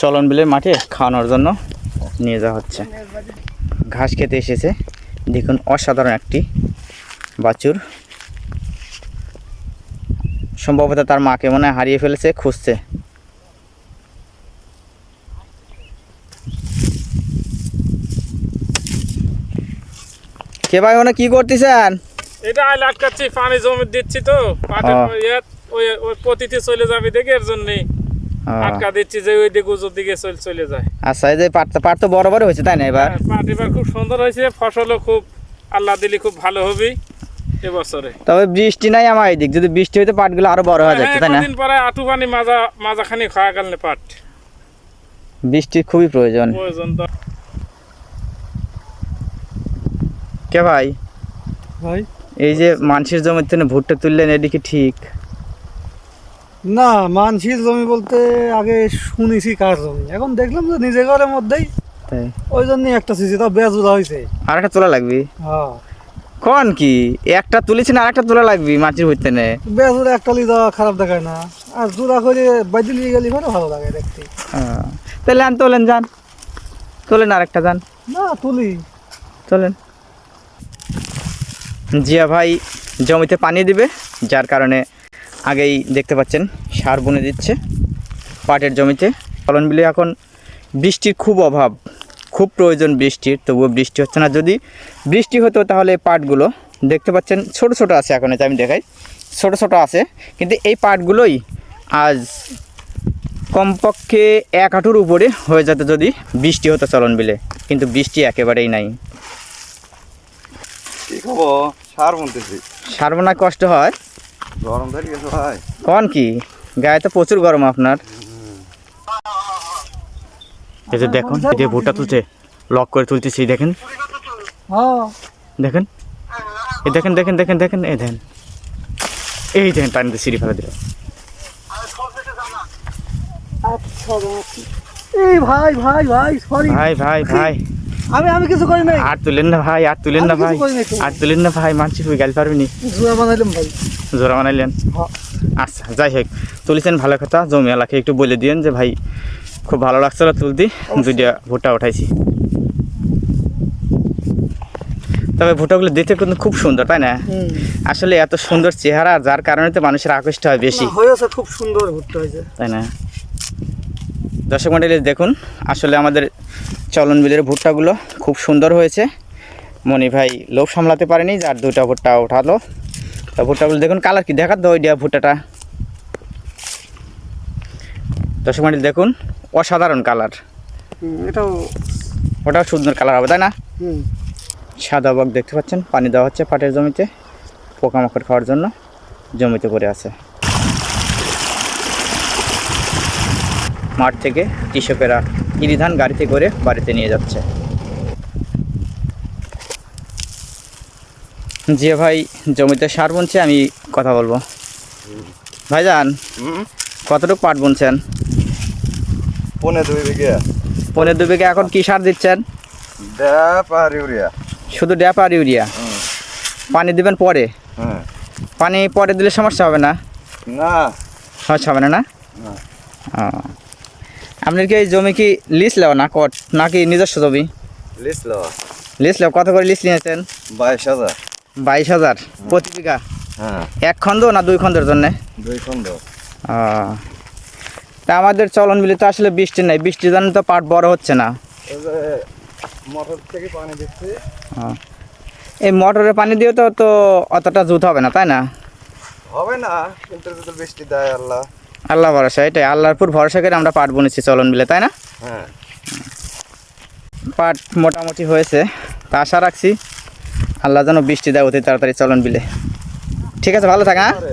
চলন বিলের মাঠে খাওয়ানোর জন্য নিয়ে যাওয়া হচ্ছে। ঘাস খেতে এসেছে। দেখুন অসাধারণ একটি বাছুর। সম্ভবত তার মাকে মনে হারিয়ে ফেলেছে খুঁজছে। কে ভাই ওনা কি করতেছেন? এটা আইল আটকাচ্ছি পানি জমি দিচ্ছি তো পাটের ওই ওই পতিতে চলে যাবে দেখে এর জন্য আটকা দিচ্ছি যে ওই দিকে উজোর দিকে চলে চলে যায়। আচ্ছা এই যে পাট পাট তো বড় বড় হয়েছে তাই না এবার? হ্যাঁ, পাট এবার খুব সুন্দর হয়েছে ফসলও খুব আল্লাহ দিলে খুব ভালো হবে এবছরে। তবে বৃষ্টি নাই আমার এদিক যদি বৃষ্টি হইতে পাটগুলো আরও বড় হয়ে যাচ্ছে তাই না? কদিন পরে আটু পানি মাজা মাজাখানি খাওয়া গেল না পাট। বৃষ্টির খুবই প্রয়োজন। প্রয়োজন তো। কে ভাই? ভাই? এই যে মানুষের জমির থেকে ভুট্টা তুললেন এদিকে ঠিক। না মানসির জমি বলতে আগে শুনেছি কার জমি। এখন দেখলাম যে নিজে ঘরের মধ্যেই। ওই জন্য একটা সিসি তাও বেজুরা হয়েছে আর একটা তোলা লাগবে? হ্যাঁ। কোন কি? একটা তুলেছি না আরেকটা তোলা লাগবে মাটির ভুট্টা নে বেজুরা একটা লি দেওয়া খারাপ দেখায় না। আর জোড়া করে বাইদি নিয়ে গেলে মানে ভালো লাগে দেখতে। হ্যাঁ। তাহলে আন তোলেন যান। তোলেন আরেকটা যান। না তুলি। তোলেন। জিয়া ভাই জমিতে পানি দিবে যার কারণে আগেই দেখতে পাচ্ছেন সার বুনে দিচ্ছে পাটের জমিতে। ফলন বিলে এখন বৃষ্টির খুব অভাব খুব প্রয়োজন বৃষ্টির তবুও বৃষ্টি হচ্ছে না। যদি বৃষ্টি হতো তাহলে পাটগুলো দেখতে পাচ্ছেন ছোট ছোট আছে এখন এটা আমি দেখাই ছোট ছোট আছে কিন্তু এই পাটগুলোই আজ কমপক্ষে এক হাঁটুর উপরে হয়ে যেত যদি বৃষ্টি হতো চলন বিলে কিন্তু বৃষ্টি একেবারেই নাই। সার বোনা কষ্ট হয় গরম ধরে গেছে ভাই। কন কি? গায়ে তো প্রচুর গরম আপনার। এই যে দেখুন এই যে ভুট্টা তুলছে লক করে তুলতেছি দেখেন। হ্যাঁ দেখেন। এই দেখেন দেখেন দেখেন দেখেন এই দেখেন। এই দেখেন টানিতে সিঁড়ি ফেলা দিল। আচ্ছা এই ভাই ভাই ভাই সরি ভাই ভাই ভাই। আমি আমি কিছু করি নাই। আর তুলেন না ভাই আর তুলেন না ভাই। আর তুলেন না ভাই মানছি তুই গাল পারবি নি? জোড়া বানাইলাম ভাই। জোড়া বানাইলেন? হ্যাঁ। আচ্ছা যাই হোক তুলেছেন ভালো কথা। জমি এলাকায় একটু বলে দিয়েন যে ভাই খুব ভালো লাগছিল তুলতি। দুইটা ভুট্টা উঠাইছি। তবে ভুট্টাগুলো দেখতে কিন্তু খুব সুন্দর তাই না? আসলে এত সুন্দর চেহারা যার কারণে তো মানুষের আকৃষ্ট হয় বেশি। হয়েছে খুব সুন্দর ঘুরতে হয়েছে। তাই না? দর্শক মন্ডলী দেখুন আসলে আমাদের চলন বিলের ভুট্টাগুলো খুব সুন্দর হয়েছে। মনি ভাই লোভ সামলাতে পারেনি যার দুটা ভুট্টা উঠালো। তা ভুট্টাগুলো দেখুন কালার কি? দেখা তো ওই দিয়া ভুট্টাটা। দর্শক মন্ডলী দেখুন অসাধারণ কালার। এটাও ওটাও সুন্দর কালার হবে তাই না? সাদা বক দেখতে পাচ্ছেন পানি দেওয়া হচ্ছে পাটের জমিতে পোকামাকড় খাওয়ার জন্য জমিতে পড়ে আছে। মাঠ থেকে কৃষকেরা ইরিধান গাড়িতে করে বাড়িতে নিয়ে যাচ্ছে। যে ভাই জমিতে সার বুনছে আমি কথা বলব। ভাইজান হুম? কতটুকু পাট বুনছেন? পনে দুই বিঘে। পনেরো দু বিঘা এখন কী সার দিচ্ছেন? ড্যাপ আর ইউরিয়া। শুধু ড্যাপ আর ইউরিয়া? পানি দিবেন পরে? হ্যাঁ। পানি পরে দিলে সমস্যা হবে না? না। সমস্যা হবে না না। আপনার কি এই জমি কি লিস লেও না কট? নাকি নিজস্ব জমি? লিস লো লিস লেও? কত করে লিস নিয়েছেন? বাইশ হাজার। বাইশ হাজার। প্রতি বিঘা? হ্যাঁ। এক খন্দ না দুই খন্দের জন্য? দুই খন্ড তা আমাদের চলন মিলে তো আসলে বৃষ্টি নেই। বৃষ্টির জন্য তো পাট বড় হচ্ছে না। মোটর থেকে পানি দিচ্ছি। এই মোটরের পানি দিয়ে তো তো অতটা জুত হবে না তাই না? হবে না কিন্তু বৃষ্টি দেয় আল্লাহ। আল্লাহ ভরসা এটাই। আল্লাহর উপর ভরসা করে আমরা পাট বুনেছি চলন মিলে তাই না? হ্যাঁ। পাট মোটামুটি হয়েছে। তা আশা রাখছি আল্লাহ যেন বৃষ্টি দেয় অতি তাড়াতাড়ি চলন বিলে ঠিক আছে ভালো থাকা হ্যাঁ? আরে,